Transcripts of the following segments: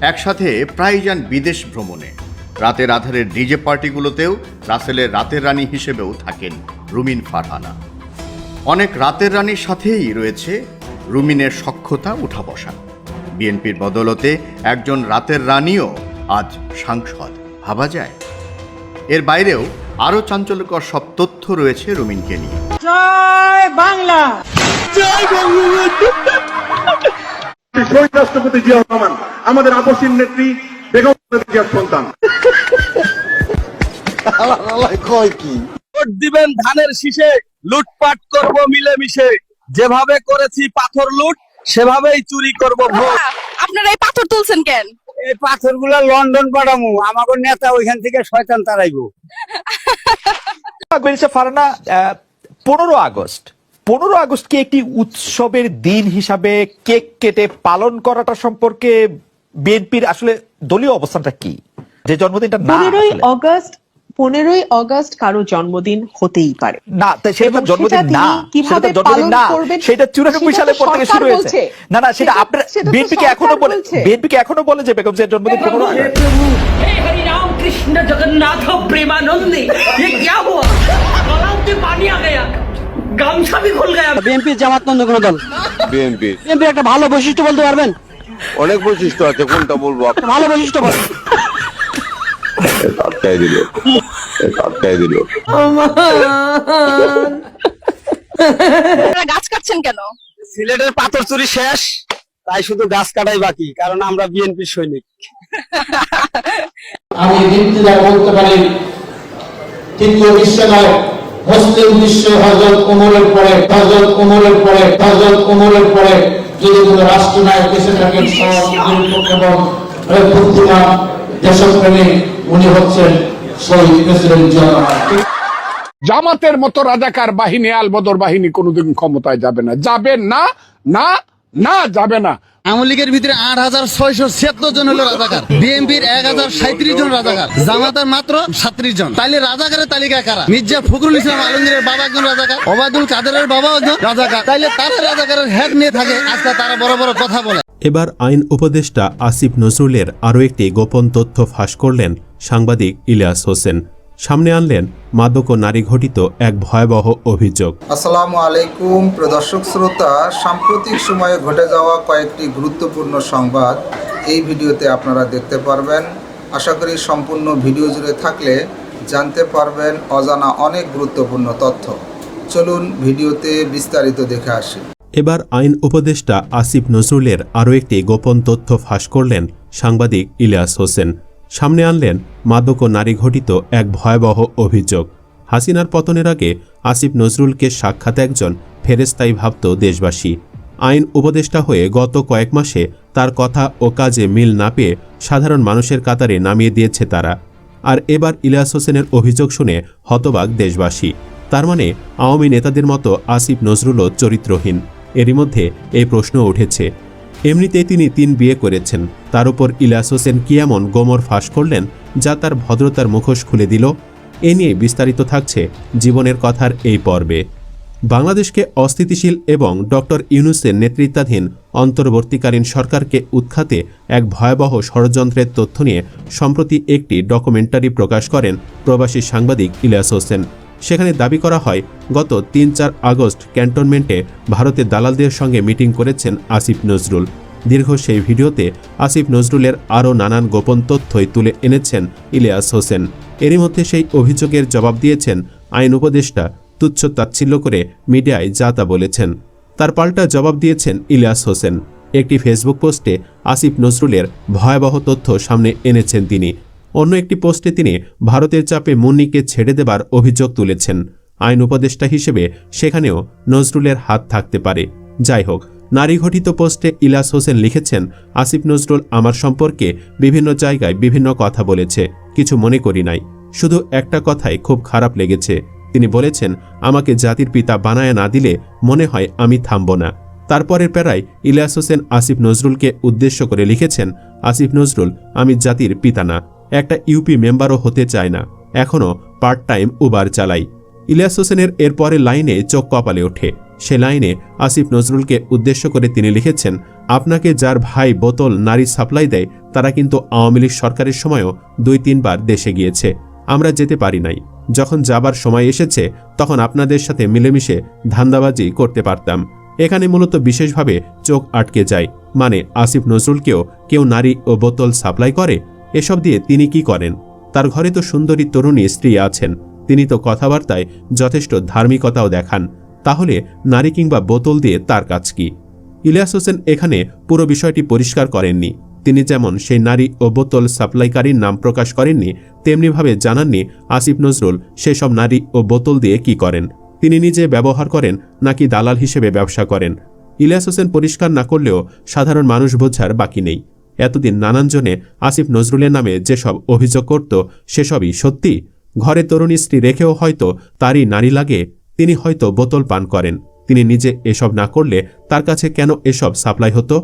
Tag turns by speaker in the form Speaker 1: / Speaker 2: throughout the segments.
Speaker 1: একসাথে প্রায় যান বিদেশ ভ্রমণে। রাতের আধারের ডিজে পার্টিগুলোতেও রাসেলের রাতের রানী হিসেবেও থাকেন রুমিন ফারহানা। অনেক রাতের রানীর সাথেই রয়েছে রুমিনের সক্ষতা উঠা বসা। বিএনপির বদলতে একজন রাতের রানীও আজ সাংসদ। ভাবা যায়। এর বাইরেও আরও চাঞ্চল্যকর সব তথ্য রয়েছে রুমিনকে নিয়ে।
Speaker 2: জয় বাংলা!
Speaker 3: শহীদ রাষ্ট্রপতি জিয়া রহমান আমাদের আপসীন নেত্রী বেগম জিয়ার সন্তান।
Speaker 4: ভোট দিবেন ধানের শীষে লুটপাট করব মিলেমিশে। যেভাবে করেছি পাথর লুট সেভাবেই চুরি করব ভোট।
Speaker 5: আপনারা এই পাথর তুলছেন কেন?
Speaker 2: এই পাথরগুলা লন্ডন পাঠামু আমাকে নেতা ওইখান থেকে শয়তান তারাইবো
Speaker 6: ফারানা পনেরো আগস্ট। পনেরো আগস্টকে একটি উৎসবের দিন হিসাবে কেক কেটে পালন করাটা সম্পর্কে বিএনপির আসলে দলীয় অবস্থানটা কি যে জন্মদিনটা না
Speaker 7: পনেরোই
Speaker 6: আসলে।
Speaker 7: অগস্ট পনেরোই অগস্ট কারো জন্মদিন হতেই পারে
Speaker 6: না তা সেটা
Speaker 7: এবং
Speaker 6: জন্মদিন
Speaker 7: সেটা
Speaker 6: না
Speaker 7: তিনি কিভাবে
Speaker 6: সেটা জন্মদিন
Speaker 7: পালন
Speaker 6: না
Speaker 7: করবেন,
Speaker 6: সেটা চুরানব্বই
Speaker 7: সেটা তো
Speaker 6: সালের পর থেকে
Speaker 7: সরকার
Speaker 6: শুরু হয়েছে
Speaker 7: বলছে।
Speaker 6: না না সেটা
Speaker 7: সেটা-
Speaker 6: আপনার
Speaker 7: সেটা তো
Speaker 6: বিএনপি কে এখনো
Speaker 7: সরকার
Speaker 6: বলে
Speaker 7: বলছে।
Speaker 6: বিএনপি কে এখনো বলে যে বেগম জিয়ার জন্মদিন পনেরো আগস্ট
Speaker 8: हे हरि राम कृष्ण जगन्नाथ प्रेमानंदी ये क्या हुआ गलाव से पानी आ गया খুল গায়া।
Speaker 2: বিএনপি কোন দল?
Speaker 9: বিএনপি।
Speaker 2: বিএনপি একটা ভালো বৈশিষ্ট্য বলতে পারবেন?
Speaker 9: অনেক বৈশিষ্ট্য আছে কোনটা বলব?
Speaker 2: ভালো বৈশিষ্ট্য বলেন
Speaker 9: দিল। দিল।
Speaker 5: গাছ কাটছেন কেন?
Speaker 4: সিলেটের পাথর চুরি শেষ তাই শুধু গাছ কাটাই বাকি কারণ আমরা বিএনপি সৈনিক।
Speaker 10: আমি বলতে পারি কিন্তু বিশ্বনায়ক বিশ্ব হজরত উমরের পরে, হজরত উমরের পরে, হজরত উমরের পরে যদি কোনো এসে এবং বুদ্ধিমান দেশপ্রেমী, উনি হচ্ছেন শহীদ প্রেসিডেন্ট
Speaker 3: জামাতের মতো রাজাকার বাহিনী, আলবদর বাহিনী কোনোদিন ক্ষমতায় যাবে না। যাবে না না না, যাবে না।
Speaker 4: আওয়ামী লীগের ভিতরে আট হাজার ছয়শো ছিয়াত্তর জন হলো রাজাকার। বিএনপির এক হাজার সাঁত্রিশ জন রাজাকার। জামাতের মাত্র সাত্রিশ জন। তাইলে রাজাকারের তালিকা কারা? মির্জা ফখরুল ইসলাম আলমগীরের বাবা একজন রাজাকার কাদেরের বাবা একজন রাজাকার। তাইলে তারা রাজাকারের হেড নিয়ে থাকে, আজকে তারা বড় বড় কথা বলে।
Speaker 11: এবার আইন উপদেষ্টা আসিফ নজরুলের আরও একটি গোপন তথ্য ফাঁস করলেন সাংবাদিক ইলিয়াস হোসেন। সামনে আনলেন মাদক ও নারী ঘটিত এক ভয়াবহ অভিযোগ।
Speaker 10: আসসালামু আলাইকুম প্রদর্শক শ্রোতা সাম্প্রতিক সময়ে ঘটে যাওয়া কয়েকটি গুরুত্বপূর্ণ সংবাদ এই ভিডিওতে আপনারা দেখতে পারবেন। আশা করি সম্পূর্ণ ভিডিও জুড়ে থাকলে জানতে পারবেন অজানা অনেক গুরুত্বপূর্ণ তথ্য। চলুন ভিডিওতে বিস্তারিত দেখে আসি।
Speaker 11: এবার আইন উপদেষ্টা আসিফ নজরুলের আরও একটি গোপন তথ্য ফাঁস করলেন সাংবাদিক ইলিয়াস হোসেন। সামনে আনলেন মাদক ও নারী ঘটিত এক ভয়াবহ অভিযোগ। হাসিনার পতনের আগে আসিফ নজরুলকে সাক্ষাৎ একজন ফেরেস্তাই ভাবত দেশবাসী। আইন উপদেষ্টা হয়ে গত কয়েক মাসে তার কথা ও কাজে মিল না পেয়ে সাধারণ মানুষের কাতারে নামিয়ে দিয়েছে তারা। আর এবার ইলিয়াস হোসেনের অভিযোগ শুনে হতবাক দেশবাসী। তার মানে আওয়ামী নেতাদের মতো আসিফ নজরুলও চরিত্রহীন। এরই মধ্যে এই প্রশ্ন উঠেছে। এমনিতেই তিনি তিন বিয়ে করেছেন। তার উপর ইলিয়াস হোসেন কি এমন গোমর ফাঁস করলেন যা তার ভদ্রতার মুখোশ খুলে দিল? এ নিয়ে বিস্তারিত থাকছে জীবনের কথার এই পর্বে। বাংলাদেশকে অস্থিতিশীল এবং ডক্টর ইউনুসের নেতৃত্বাধীন অন্তর্বর্তীকালীন সরকারকে উৎখাতে এক ভয়াবহ ষড়যন্ত্রের তথ্য নিয়ে সম্প্রতি একটি ডকুমেন্টারি প্রকাশ করেন প্রবাসী সাংবাদিক ইলিয়াস হোসেন। সেখানে দাবি করা হয় গত তিন চার আগস্ট ক্যান্টনমেন্টে ভারতের দালালদের সঙ্গে মিটিং করেছেন আসিফ নজরুল। দীর্ঘ সেই ভিডিওতে আসিফ নজরুলের আরও নানান গোপন তথ্যই তুলে এনেছেন ইলিয়াস হোসেন। এরই মধ্যে সেই অভিযোগের জবাব দিয়েছেন আইন উপদেষ্টা তুচ্ছ তাচ্ছিল্য করে মিডিয়ায় যা তা বলেছেন। তার পাল্টা জবাব দিয়েছেন ইলিয়াস হোসেন। একটি ফেসবুক পোস্টে আসিফ নজরুলের ভয়াবহ তথ্য সামনে এনেছেন তিনি। অন্য একটি পোস্টে তিনি ভারতের চাপে মুন্নিকে ছেড়ে দেবার অভিযোগ তুলেছেন। আইন উপদেষ্টা হিসেবে সেখানেও নজরুলের হাত থাকতে পারে। যাই হোক, নারী ঘটিত পোস্টে ইলাস হোসেন লিখেছেন, আসিফ নজরুল আমার সম্পর্কে বিভিন্ন জায়গায় বিভিন্ন কথা বলেছে, কিছু মনে করি নাই। শুধু একটা কথাই খুব খারাপ লেগেছে। তিনি বলেছেন, আমাকে জাতির পিতা বানায় না দিলে মনে হয় আমি থামব না। তারপরের প্যারায় ইলিয়াস হোসেন আসিফ নজরুলকে উদ্দেশ্য করে লিখেছেন, আসিফ নজরুল, আমি জাতির পিতা না, একটা ইউপি মেম্বারও হতে চায় না, এখনও পার্ট টাইম উবার চালাই। ইলিয়াস হোসেনের এরপরে লাইনে চোখ কপালে ওঠে। সে লাইনে আসিফ নজরুলকে উদ্দেশ্য করে তিনি লিখেছেন, আপনাকে যার ভাই বোতল, নারী সাপ্লাই দেয়, তারা কিন্তু আওয়ামী লীগ সরকারের সময়ও দুই তিনবার দেশে গিয়েছে। আমরা যেতে পারি নাই। যখন যাবার সময় এসেছে, তখন আপনাদের সাথে মিলেমিশে ধান্দাবাজি করতে পারতাম। এখানে মূলত বিশেষভাবে চোখ আটকে যায়। মানে আসিফ নজরুলকেও কেউ নারী ও বোতল সাপ্লাই করে? এসব দিয়ে তিনি কি করেন? তার ঘরে তো সুন্দরী তরুণী স্ত্রী আছেন। তিনি তো কথাবার্তায় যথেষ্ট ধার্মিকতাও দেখান, তাহলে নারী কিংবা বোতল দিয়ে তার কাজ কি? ইলিয়াস হোসেন এখানে পুরো বিষয়টি পরিষ্কার করেননি। তিনি যেমন সেই নারী ও বোতল সাপ্লাইকারীর নাম প্রকাশ করেননি, তেমনিভাবে জানাননি আসিফ নজরুল সেসব নারী ও বোতল দিয়ে কি করেন। তিনি নিজে ব্যবহার করেন নাকি দালাল হিসেবে ব্যবসা করেন। ইলিয়াস হোসেন পরিষ্কার না করলেও সাধারণ মানুষ বোঝার বাকি নেই। এতদিন নানানজনে আসিফ নজরুলের নামে যেসব অভিযোগ করত, সেসবই সত্যি? ঘরে তরুণী স্ত্রী রেখেও হয়তো তারই নারী লাগে, তিনি হয়তো বোতল পান করেন। তিনি নিজে এসব না করলে তার কাছে কেন এসব সাপ্লাই হতো?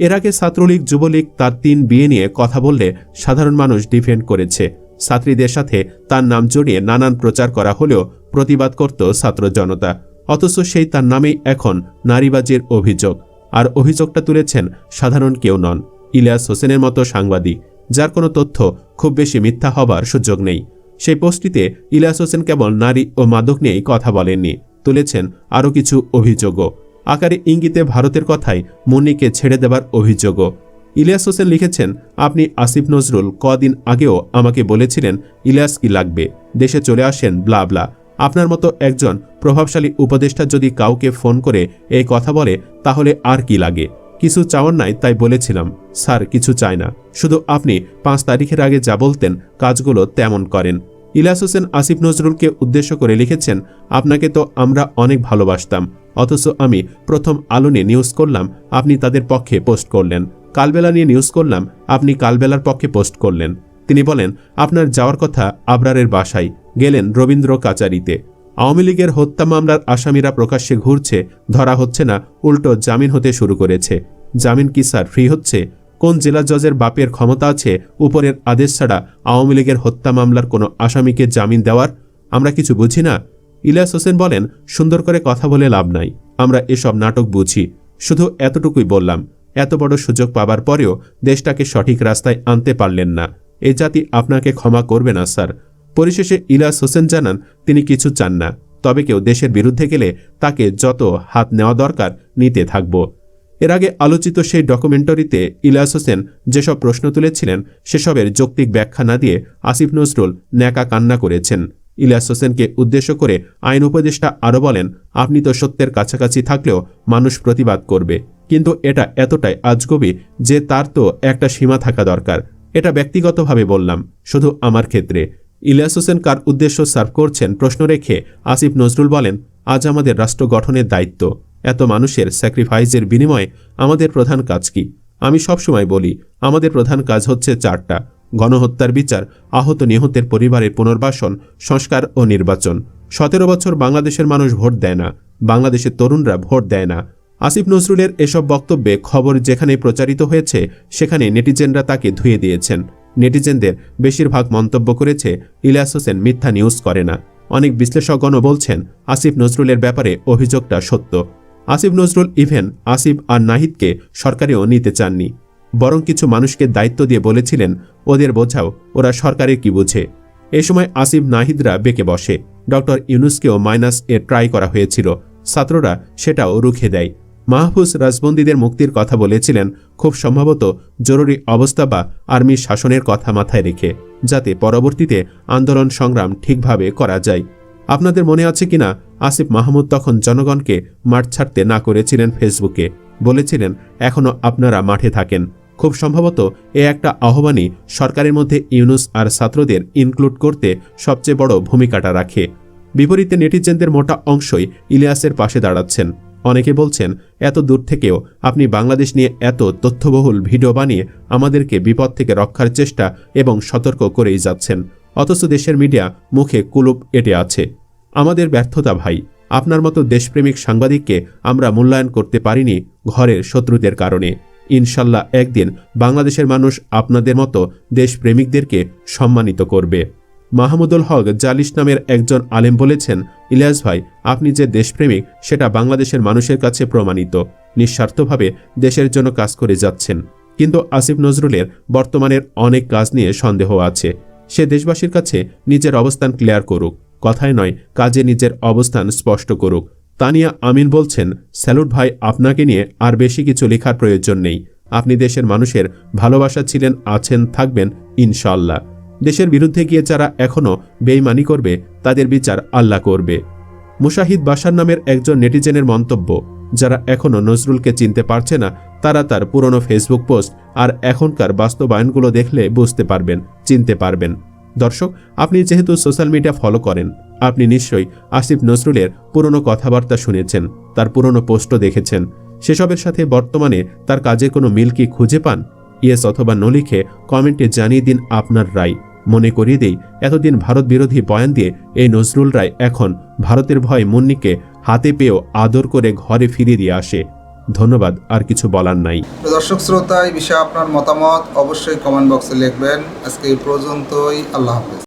Speaker 11: এর আগে ছাত্রলীগ, যুবলীগ তার তিন বিয়ে নিয়ে কথা বললে সাধারণ মানুষ ডিফেন্ড করেছে। ছাত্রীদের সাথে তার নাম জড়িয়ে নানান প্রচার করা হলেও প্রতিবাদ করত ছাত্র জনতা। অথচ সেই তার নামেই এখন নারীবাজির অভিযোগ। আর অভিযোগটা তুলেছেন সাধারণ কেউ নন, ইলিয়াস হোসেনের মতো সাংবাদিক, যার কোনো তথ্য খুব বেশি মিথ্যা হবার সুযোগ নেই। সেই পোস্টটিতে ইলিয়াস হোসেন কেবল নারী ও মাদক নিয়েই কথা বলেননি, তুলেছেন আরও কিছু অভিযোগও। আকারে ইঙ্গিতে ভারতের কথাই মুন্নিকে ছেড়ে দেবার অভিযোগও। ইলিয়াস হোসেন লিখেছেন, আপনি আসিফ নজরুল কদিন আগেও আমাকে বলেছিলেন ইলিয়াস কি লাগবে, দেশে চলে আসেন, ব্লা ব্লা। আপনার মতো একজন প্রভাবশালী উপদেষ্টা যদি কাউকে ফোন করে এই কথা বলে, তাহলে আর কি লাগে? কিছু চাওয়ার নাই, তাই বলেছিলাম। স্যার, কিছু চায় না। শুধু আপনি পাঁচ তারিখের আগে যা বলতেন, কাজগুলো তেমন করেন। ইলিয়াস হোসেন আসিফ নজরুলকে উদ্দেশ্য করে লিখেছেন, আপনাকে তো আমরা অনেক ভালোবাসতাম। অথচ আমি প্রথম আলো নিয়ে নিউজ করলাম, আপনি তাদের পক্ষে পোস্ট করলেন। কালবেলা নিয়ে নিউজ করলাম, আপনি কালবেলার পক্ষে পোস্ট করলেন। তিনি বলেন, আপনার যাওয়ার কথা আবরারের বাসায়, গেলেন রবীন্দ্র কাচারিতে। আওয়ামী লীগের হত্যা মামলার আসামিরা প্রকাশ্যে ঘুরছে, ধরা হচ্ছে না, উল্টো জামিন হতে শুরু করেছে। জামিন কি স্যার ফ্রি হচ্ছে? কোন জেলা জজের বাপের ক্ষমতা আছে, উপরের আদেশ ছাড়া আওয়ামী লীগের হত্যা মামলার কোনো আসামিকে জামিন দেওয়ার? আমরা কিছু বুঝি না? ইলিয়াস হোসেন বলেন, সুন্দর করে কথা বলে লাভ নাই। আমরা এসব নাটক বুঝি। শুধু এতটুকুই বললাম, এত বড় সুযোগ পাবার পরেও দেশটাকে সঠিক রাস্তায় আনতে পারলেন না। এ জাতি আপনাকে ক্ষমা করবে না, স্যার। পরিশেষে ইলাস হোসেন জানান, তিনি কিছু চান না। তবে কেউ দেশের বিরুদ্ধে গেলে তাকে যত হাত নেওয়া দরকার, নিতে থাকব। এর আগে আলোচিত সেই ডকুমেন্টারিতে ইলিয়াস হোসেন যেসব প্রশ্ন তুলেছিলেন, সেসবের যৌক্তিক ব্যাখ্যা না দিয়ে আসিফ নজরুল ন্যাকা কান্না করেছেন। ইলিয়াস হোসেনকে উদ্দেশ্য করে আইন উপদেষ্টা আরও বলেন, আপনি তো সত্যের কাছাকাছি থাকলেও মানুষ প্রতিবাদ করবে। কিন্তু এটা এতটাই আজগবি যে তার তো একটা সীমা থাকা দরকার। এটা ব্যক্তিগতভাবে বললাম, শুধু আমার ক্ষেত্রে। ইলিয়াস হোসেন কার উদ্দেশ্য সার্ভ করছেন প্রশ্ন রেখে আসিফ নজরুল বলেন, আজ আমাদের রাষ্ট্র গঠনের দায়িত্ব। এত মানুষের স্যাক্রিফাইসের বিনিময়ে আমাদের প্রধান কাজ কি? আমি সবসময় বলি, আমাদের প্রধান কাজ হচ্ছে চারটা। গণহত্যার বিচার, আহত নিহতের পরিবারের পুনর্বাসন, সংস্কার ও নির্বাচন। সতেরো বছর বাংলাদেশের মানুষ ভোট দেয় না। বাংলাদেশের তরুণরা ভোট দেয় না। আসিফ নজরুলের এসব বক্তব্যে খবর যেখানে প্রচারিত হয়েছে, সেখানে নেটিজেনরা তাকে ধুয়ে দিয়েছেন। নেটিজেনদের বেশিরভাগ মন্তব্য করেছে, ইলিয়াস হোসেন মিথ্যা নিউজ করে না। অনেক বিশ্লেষকগণও বলছেন, আসিফ নজরুলের ব্যাপারে অভিযোগটা সত্য। আসিফ নজরুল ইভেন আসিফ আর নাহিদকে সরকারেও নিতে চাননি। বরং কিছু মানুষকে দায়িত্ব দিয়ে বলেছিলেন, ওদের বোঝাও, ওরা সরকারের কি বুঝে? এ সময় আসিফ নাহিদরা বেঁকে বসে। ডক্টর ইউনুসকেও মাইনাস এ ট্রাই করা হয়েছিল। ছাত্ররা সেটাও রুখে দেয়। মাহফুজ রাজবন্দীদের মুক্তির কথা বলেছিলেন, খুব সম্ভবত জরুরি অবস্থা বা আর্মি শাসনের কথা মাথায় রেখে, যাতে পরবর্তীতে আন্দোলন সংগ্রাম ঠিকভাবে করা যায়। আপনাদের মনে আছে কিনা? আসিফ মাহমুদ তখন জনগণকে মাঠ ছাড়তে না করেছিলেন ফেসবুকে। বলেছিলেন এখনও আপনারা মাঠে থাকেন। খুব সম্ভবত এ একটা আহ্বানই সরকারের মধ্যে ইউনুস আর ছাত্রদের ইনক্লুড করতে সবচেয়ে বড় ভূমিকাটা রাখে। বিপরীতে নেটিজেনদের মোটা অংশই ইলিয়াসের পাশে দাঁড়াচ্ছেন। অনেকে বলছেন, এত দূর থেকেও আপনি বাংলাদেশ নিয়ে এত তথ্যবহুল ভিডিও বানিয়ে আমাদেরকে বিপদ থেকে রক্ষার চেষ্টা এবং সতর্ক করেই যাচ্ছেন। অথচ দেশের মিডিয়া মুখে কুলুপ এটে আছে। আমাদের ব্যর্থতা ভাই, আপনার মতো দেশপ্রেমিক সাংবাদিককে আমরা মূল্যায়ন করতে পারিনি ঘরের শত্রুদের কারণে। ইনশাল্লাহ একদিন বাংলাদেশের মানুষ আপনাদের মতো দেশপ্রেমিকদেরকে সম্মানিত করবে। মাহমুদুল হক জালিস নামের একজন আলেম বলেছেন, ইলিয়াস ভাই, আপনি যে দেশপ্রেমিক, সেটা বাংলাদেশের মানুষের কাছে প্রমাণিত। নিঃস্বার্থভাবে দেশের জন্য কাজ করে যাচ্ছেন। কিন্তু আসিফ নজরুলের বর্তমানের অনেক কাজ নিয়ে সন্দেহ আছে। সে দেশবাসীর কাছে নিজের অবস্থান ক্লিয়ার করুক। কথায় নয়, কাজে নিজের অবস্থান স্পষ্ট করুক। তানিয়া আমিন বলছেন, স্যালুট ভাই, আপনাকে নিয়ে আর বেশি কিছু লেখার প্রয়োজন নেই। আপনি দেশের মানুষের ভালোবাসা ছিলেন, আছেন, থাকবেন ইনশাল্লাহ দেশের বিরুদ্ধে গিয়ে যারা এখনও বেইমানি করবে, তাদের বিচার আল্লাহ করবে। মুশাহিদ বাসার নামের একজন নেটিজেনের মন্তব্য, যারা এখনও নজরুলকে চিনতে পারছে না, তারা তার পুরনো ফেসবুক পোস্ট আর এখনকার বাস্তবায়নগুলো দেখলে বুঝতে পারবেন, চিনতে পারবেন। দর্শক, আপনি যেহেতু সোশ্যাল মিডিয়া ফলো করেন, আপনি নিশ্চয়ই আসিফ নজরুলের পুরনো কথাবার্তা শুনেছেন, তার পুরনো পোস্টও দেখেছেন। সেসবের সাথে বর্তমানে তার কাজে কোনো মিল কি খুঁজে পান? ইয়েস অথবা ন লিখে কমেন্টে জানিয়ে দিন আপনার রায়। মনে করিয়ে দেই, এতদিন ভারত বিরোধী বয়ান দিয়ে এই নজরুল রায় এখন ভারতের ভয় মুন্নিকে হাতে পেয়েও আদর করে ঘরে ফিরিয়ে দিয়ে আসে। ধন্যবাদ, আর কিছু বলার নাই।
Speaker 12: দর্শক, শ্রোতা, এই বিষয়ে আপনার মতামত অবশ্যই কমেন্ট বক্সে লিখবেন। আজকে এই পর্যন্তই, আল্লাহ হাফেজ।